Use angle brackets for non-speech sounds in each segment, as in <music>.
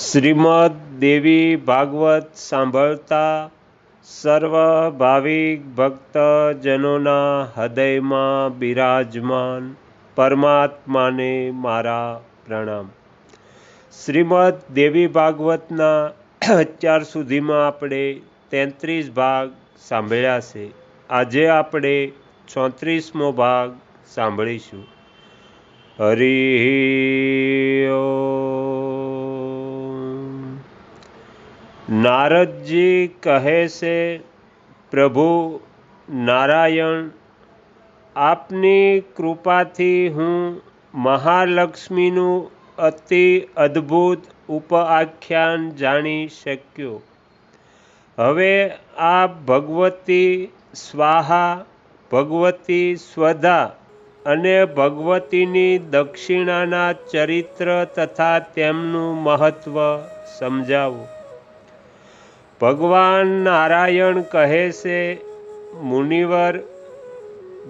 શ્રીમદ દેવી ભાગવત સાંભળતા સર્વ ભાવિક ભક્તજનોના હૃદયમાં બિરાજમાન પરમાત્માને મારા પ્રણામ. શ્રીમદ દેવી ભાગવતના અત્યાર સુધીમાં આપણે તેત્રીસ ભાગ સાંભળ્યા છે. આજે આપણે ચોત્રીસમો ભાગ સાંભળીશું. હરિ નારદજી કહે છે, પ્રભુ નારાયણ, આપની કૃપાથી હું મહાલક્ષ્મીનું અતિ અદ્ભુત ઉપઆખ્યાન જાણી શક્યો. હવે આ ભગવતી સ્વાહા, ભગવતી સ્વધા અને ભગવતીની દક્ષિણાના ચરિત્ર તથા તેમનું મહત્ત્વ સમજાવો. ભગવાન નારાયણ કહે છે, મુનિવર,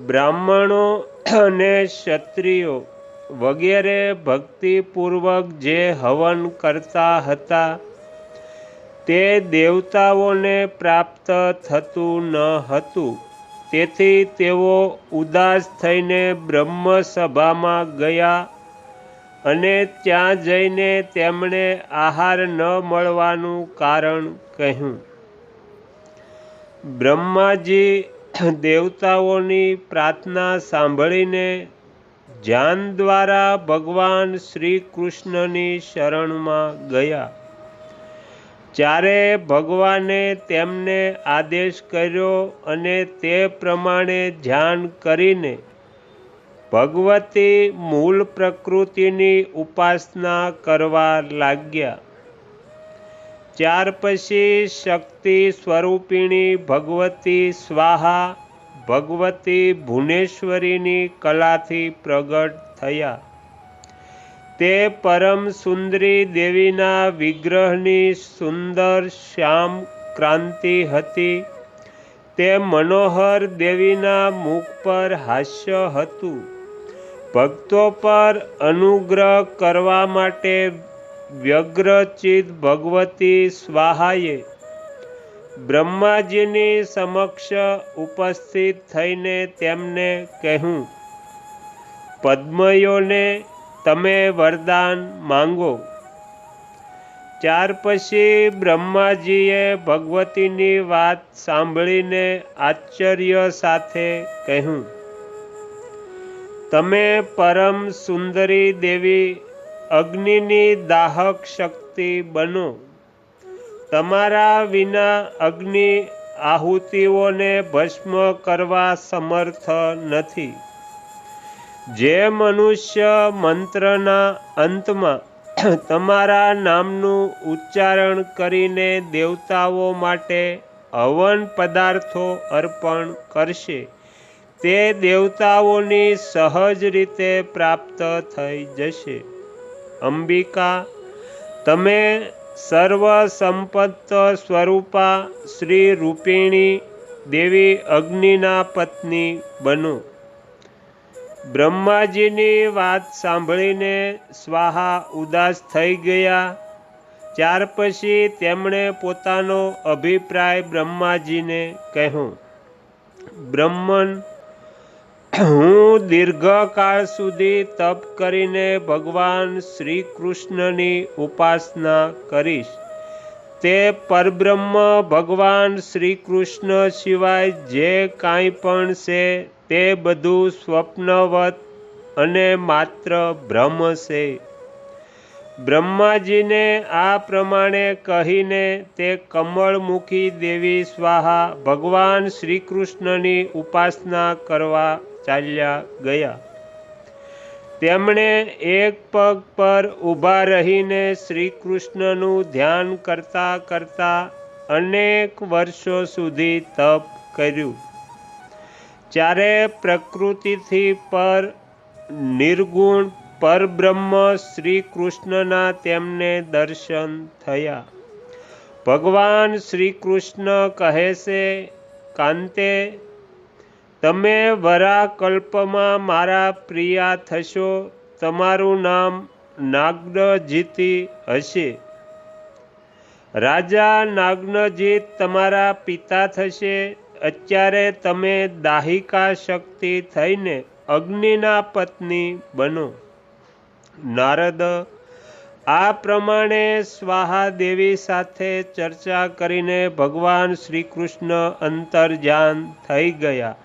બ્રાહ્મણો અને ક્ષત્રિયો વગેરે ભક્તિપૂર્વક જે હવન કરતા હતા, તે દેવતાઓને પ્રાપ્ત થતું ન હતું. તેથી તેઓ ઉદાસ થઈને બ્રહ્મસભામાં ગયા અને ત્યાં જઈને તેમણે આહાર ન મળવાનું કારણ કહ્યું. બ્રહ્માજી દેવતાઓની પ્રાર્થના સાંભળીને જાન દ્વારા ભગવાન શ્રી કૃષ્ણની શરણમાં ગયા. ત્યારે ભગવાને તેમને આદેશ કર્યો અને તે પ્રમાણે ધ્યાન કરીને ભગવતી મૂળ પ્રકૃતિની ઉપાસના કરવા લાગ્યા. ત્યાર પછી શક્તિ સ્વરૂપિણી ભગવતી સ્વાહા, ભગવતી ભુવનેશ્વરીની કલાથી પ્રગટ થયા. તે પરમ સુંદરી દેવીના વિગ્રહની સુંદર શ્યામ ક્રાંતિ હતી. તે મનોહર દેવીના મુખ પર હાસ્ય હતું. ભક્તો પર અનુગ્રહ કરવા માટે વ્યગ્રચિત ભગવતી સ્વાહાએ બ્રહ્માજીની સમક્ષ ઉપસ્થિત થઈને તેમને કહ્યું, પદ્મયોને તમે વરદાન માંગો. ત્યાર પછી બ્રહ્માજીએ ભગવતીની વાત સાંભળીને આશ્ચર્ય સાથે કહ્યું, તમે પરમ સુંદરી દેવી અગ્નિની દાહક શક્તિ બનો. તમારા વિના અગ્નિ આહુતિઓને ભસ્મ કરવા સમર્થ નથી. જે મનુષ્ય મંત્રના અંતમાં તમારા નામનું ઉચ્ચારણ કરીને દેવતાઓ માટે હવન પદાર્થો અર્પણ કરશે, તે દેવતાઓની સહજ રીતે પ્રાપ્ત થઈ જશે. અંબિકા, તમે સર્વ સંપત્ત સ્વરૂપા શ્રી રૂપિણી દેવી અગ્નિના પત્ની બનો. બ્રહ્માજીની વાત સાંભળીને સ્વાહા ઉદાસ થઈ ગયા. ત્યાર પછી તેમણે પોતાનો અભિપ્રાય બ્રહ્માજીને કહ્યું, બ્રહ્મન હું દીર્ઘકાળ સુધી તપ કરીને ભગવાન શ્રી કૃષ્ણની ઉપાસના કરીશ. તે પરબ્રહ્મ ભગવાન શ્રી કૃષ્ણ સિવાય જે કાંઈ પણ છે તે બધું સ્વપ્નવત અને માત્ર ભ્રમ છે. બ્રહ્માજીને આ પ્રમાણે કહીને તે કમળમુખી દેવી સ્વાહા ભગવાન શ્રી કૃષ્ણની ઉપાસના કરવા ચાલ્યા ગયા. તેમણે એક પગ પર ઊભા રહીને શ્રી કૃષ્ણનું ધ્યાન કરતા કરતા અનેક વર્ષો સુધી તપ કર્યું. જ્યારે પ્રકૃતિથી પર નિર્ગુણ પરબ્રહ્મ શ્રી કૃષ્ણના તેમને દર્શન થયા. ભગવાન શ્રી કૃષ્ણ કહે છે, કાંતે તમે વરાકલ્પમાં મારા પ્રિયા થશો, તમારું નામ નાગ્નજીતી હશે. રાજા નાગ્નજીત તમારા પિતા થશે, અત્યારે તમે દાહિકા શક્તિ થઈને અગ્નિના પત્ની બનો. નારદ, આ પ્રમાણે સ્વાહાદેવી સાથે ચર્ચા કરીને ભગવાન શ્રી કૃષ્ણ અંતર્જાન થઈ ગયા.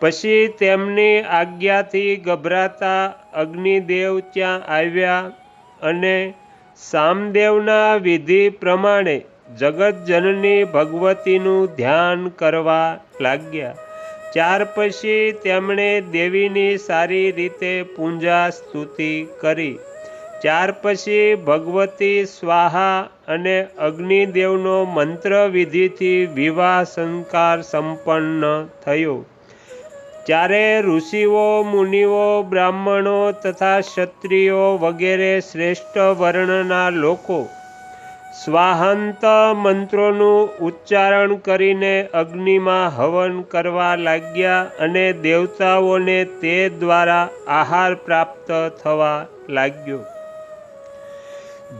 પછી તેમની આજ્ઞાથી ગભરાતા અગ્નિદેવ ત્યાં આવ્યા અને સામદેવના વિધિ પ્રમાણે જગતજનની ભગવતીનું ધ્યાન કરવા લાગ્યા. ત્યાર પછી તેમણે દેવીની સારી રીતે પૂજા સ્તુતિ કરી. ત્યાર પછી ભગવતી સ્વાહા અને અગ્નિદેવનો મંત્ર વિધિથી વિવાહ સંસ્કાર સંપન્ન થયો. ત્યારે ઋષિઓ, મુનિઓ, બ્રાહ્મણો તથા ક્ષત્રિયો વગેરે શ્રેષ્ઠ વર્ણના લોકો સ્વાહંત મંત્રોનું ઉચ્ચારણ કરીને અગ્નિમાં હવન કરવા લાગ્યા અને દેવતાઓને તે દ્વારા આહાર પ્રાપ્ત થવા લાગ્યો.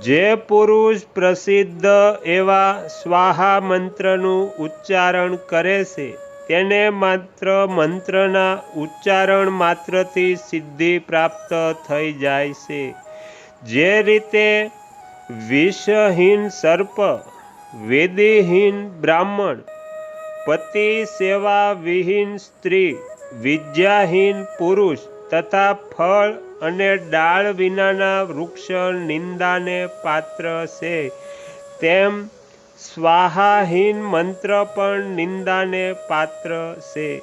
જે પુરુષ પ્રસિદ્ધ એવા સ્વાહા મંત્રનું ઉચ્ચારણ કરે છે તેને માત્ર મંત્રના ઉચ્ચારણ માત્રથી સિદ્ધિ પ્રાપ્ત થઈ જાય છે. જે રીતે વિષહીન સર્પ, વેદીહીન બ્રાહ્મણ, પતિ સેવા વિહીન સ્ત્રી, વિદ્યાહીન પુરુષ તથા ફળ અને ડાળ વિનાના વૃક્ષ નિંદાને પાત્ર છે, તેમ સ્વાહાહીન મંત્ર પણ નિંદાને પાત્ર છે.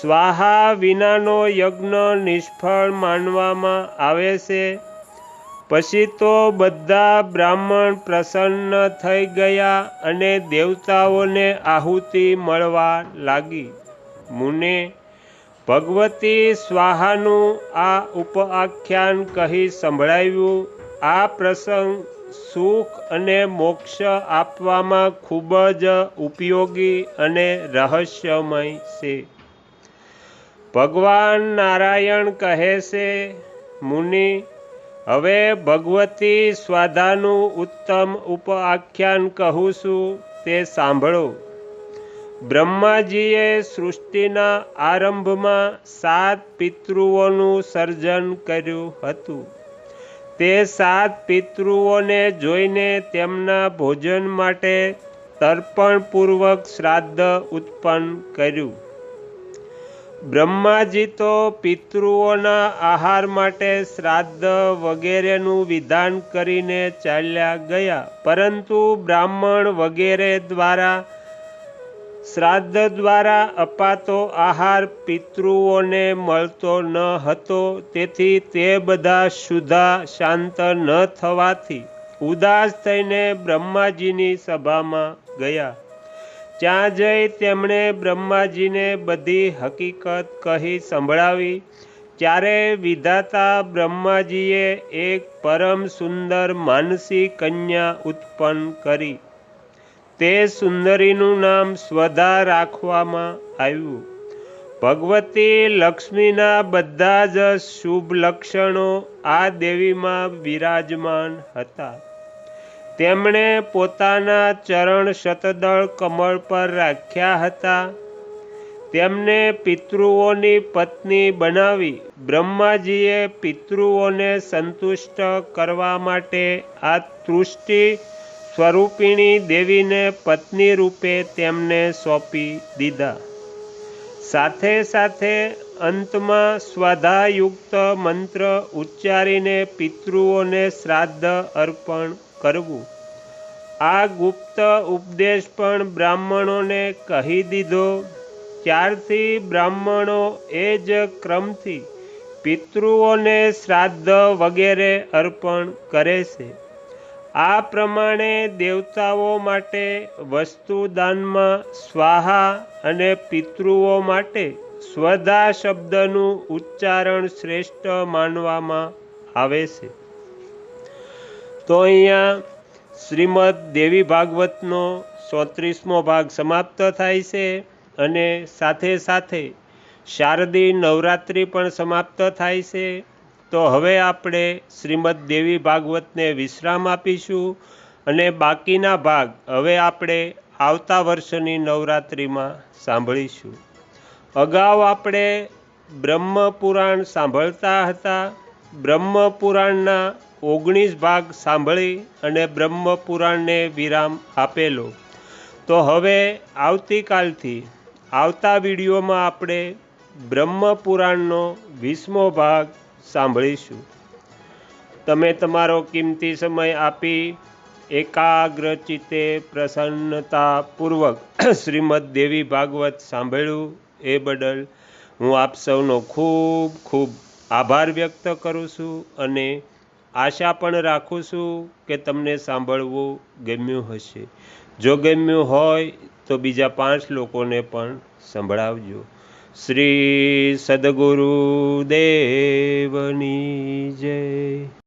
સ્વાહા વિનાનો યજ્ઞ નિષ્ફળ માનવામાં આવે છે. પછી તો બધા બ્રાહ્મણ પ્રસન્ન થઈ ગયા અને દેવતાઓને આહુતિ મળવા લાગી. મુને, ભગવતી સ્વાહાનું આ ઉપઆખ્યાન કહી સંભળાવ્યું, આ પ્રસંગ સુખ અને મોક્ષ આપવામાં ખૂબ જ ઉપયોગી અને રહસ્યમય છે. ભગવાન નારાયણ કહે છે, મુનિ, હવે ભગવતી સ્વાધાનું ઉત્તમ ઉપઆખ્યાન કહું છું, તે સાંભળો. બ્રહ્માજીએ સૃષ્ટિના આરંભમાં સાત પિતૃઓનું સર્જન કર્યું હતું. તે સાત પિતૃઓને જોઈને તેમના ભોજન માટે તર્પણપૂર્વક શ્રાદ્ધ ઉત્પન્ન કર્યું. બ્રહ્માજી તો પિતૃઓના આહાર માટે શ્રાદ્ધ વગેરેનું વિધાન કરીને ચાલ્યા ગયા, પરંતુ બ્રાહ્મણ વગેરે દ્વારા શ્રાદ્ધ દ્વારા અપાતો આહાર પિતૃઓને મળતો ન હતો, તેથી તે બધા સુધા શાંત ન થવાથી ઉદાસ થઈને બ્રહ્માજીની સભામાં ગયા. ત્યાં જઈ તેમણે બ્રહ્માજીને બધી હકીકત કહી સંભળાવી. ત્યારે વિધાતા બ્રહ્માજીએ એક પરમ સુંદર માનસી કન્યા ઉત્પન્ન કરી. તે સુંદરીનું નામ સ્વધા રાખવામાં આવ્યું. ભગવતી લક્ષ્મીના બધા જ શુભ લક્ષણો આ દેવીમાં વિરાજમાન હતા. તેમણે પોતાના ચરણ શતદળ કમળ પર રાખ્યા હતા. તેમને પિતૃઓની પત્ની બનાવી બ્રહ્માજીએ પિતૃઓને સંતુષ્ટ કરવા માટે આ તૃષ્ટિ સ્વરૂપિણી દેવીને પત્ની રૂપે તેમને સોંપી દીધા. સાથે સાથે અંતમાં સ્વાધાયુક્ત મંત્ર ઉચ્ચારીને પિતૃઓને શ્રાદ્ધ અર્પણ કરવું. આ ગુપ્ત ઉપદેશ પણ બ્રાહ્મણોને કહી દીધો. ત્યારથી બ્રાહ્મણો એ જ ક્રમથી પિતૃઓને શ્રાદ્ધ વગેરે અર્પણ કરે છે. આ પ્રમાણે દેવતાઓ માટે, વસ્તુદાનમાં સ્વાહા અને પિતૃઓ માટે સ્વધા શબ્દનું ઉચ્ચારણ શ્રેષ્ઠ માનવામાં આવે છે. તો અહીંયા શ્રીમદ દેવી ભાગવતનો ચોત્રીસમો ભાગ સમાપ્ત થાય છે અને સાથે સાથે શારદી નવરાત્રિ પણ સમાપ્ત થાય છે. તો હવે આપણે શ્રીમદ દેવી ભાગવતને વિશ્રામ આપીશું અને બાકીના ભાગ હવે આપણે આવતા વર્ષની નવરાત્રિમાં સાંભળીશું. અગાઉ આપણે બ્રહ્મપુરાણ સાંભળતા હતા. બ્રહ્મપુરાણના ઓગણીસ ભાગ સાંભળી અને બ્રહ્મપુરાણને વિરામ આપેલો. તો હવે આવતીકાલથી આવતા વિડીયોમાં આપણે બ્રહ્મપુરાણનો વીસમો ભાગ સાંભળીશું. તમે તમારો કિંમતી સમય આપી એકાગ્ર ચિત્તે પ્રસન્નતાપૂર્વક <clears throat> શ્રીમદ દેવી ભાગવત સાંભળ્યું એ બદલ હું આપ સૌનો ખૂબ ખૂબ આભાર વ્યક્ત કરું છું અને આશા પણ રાખું છું કે તમને સાંભળવું ગમ્યું હશે. જો ગમ્યું હોય તો બીજા પાંચ લોકોને પણ સંભળાવજો. શ્રી સદગુરુદેવની જય.